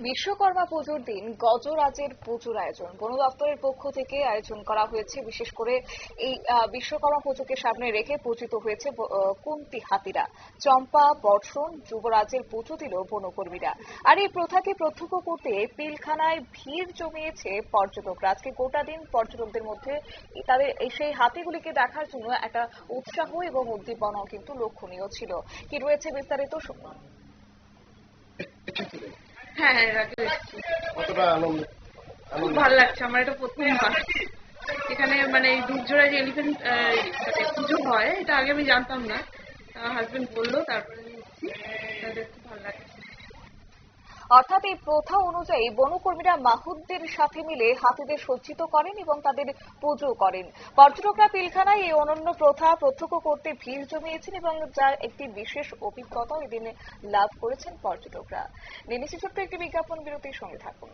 বিশ্বকর্মা পুজোর দিন গজরাজের পুজোর আয়োজন। বন দপ্তরের পক্ষ থেকে আয়োজন করা হয়েছে। বিশেষ করে এই বিশ্বকর্মা পুজোকে সামনে রেখে পূজিত হয়েছে কুন্তি হাতিরা। চম্পা, বর্ষণ, যুবরাজের পুজো দিল বনকর্মীরা। আর এই প্রথাকে প্রত্যক্ষ করতে পিলখানায় ভিড় জমিয়েছে পর্যটকরা। আজকে গোটা দিন পর্যটকদের মধ্যে তাদের সেই হাতিগুলিকে দেখার জন্য একটা উৎসাহ এবং উদ্দীপনাও কিন্তু লক্ষণীয় ছিল। কি রয়েছে বিস্তারিত শুনুন হ্যাঁ হ্যাঁ রাখতে এসেছি কতটা আনন্দ? খুব ভালো লাগছে আমার এটা প্রথমবার এখানে মানে এই দুধজোড়া যে এলিফেন্ট পুজো হয় এটা আগে আমি জানতাম না। হাজবেন্ড বলল তারপরে আমি এসেছি তাদের খুব ভালো লাগছে অর্থাৎ এই প্রথা অনুযায়ী বনকর্মীরা মাহুদদের সাথে মিলে হাতিদের সজ্জিত করেন এবং তাদের পুজো করেন। পর্যটকরা পিলখানায় এই অনন্য প্রথা প্রত্যক্ষ করতে ভিড় জমিয়েছেন এবং যার একটি বিশেষ অভিজ্ঞতাও এদিনে লাভ করেছেন পর্যটকরা। নিনিসি ছোট্ট একটি বিজ্ঞাপন, বিরতির সঙ্গে থাকুন।